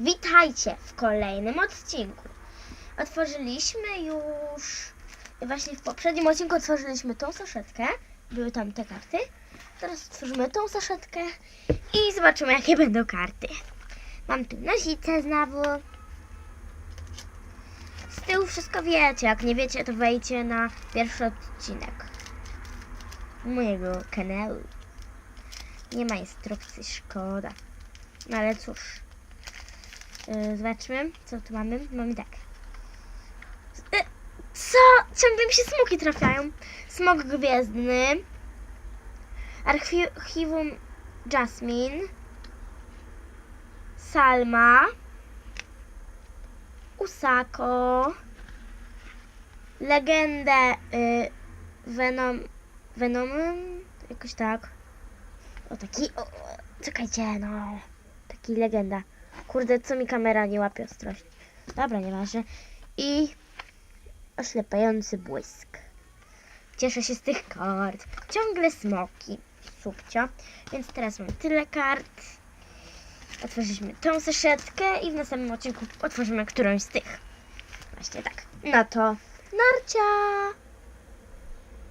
Witajcie w kolejnym odcinku. Otworzyliśmy już. Właśnie w poprzednim odcinku otworzyliśmy tą saszetkę. Były tam te karty. Teraz otworzymy tą saszetkę i zobaczymy, jakie będą karty. Mam tu nozicę znowu. Z tyłu wszystko wiecie. Jak nie wiecie, to wejdźcie na pierwszy odcinek mojego kanału. Nie ma instrukcji, szkoda. No ale cóż. Yy, zobaczmy, co tu mamy. Mamy tak. Yy, co? Ciągle mi się smoki trafiają. Smok gwiezdny. Archiwum Jasmine. Salma. Usako. Legendę y, Venom. Venomem? Jakoś tak. O taki. O, czekajcie, no. Taki legenda. Kurde, co mi kamera nie łapie ostrości. Dobra, nieważne. I oślepiający błysk. Cieszę się z tych kart. Ciągle smoki. Subcio. Więc teraz mam tyle kart. Otworzyliśmy tą saszetkę i w następnym odcinku otworzymy którąś z tych. Właśnie tak. No to narcia!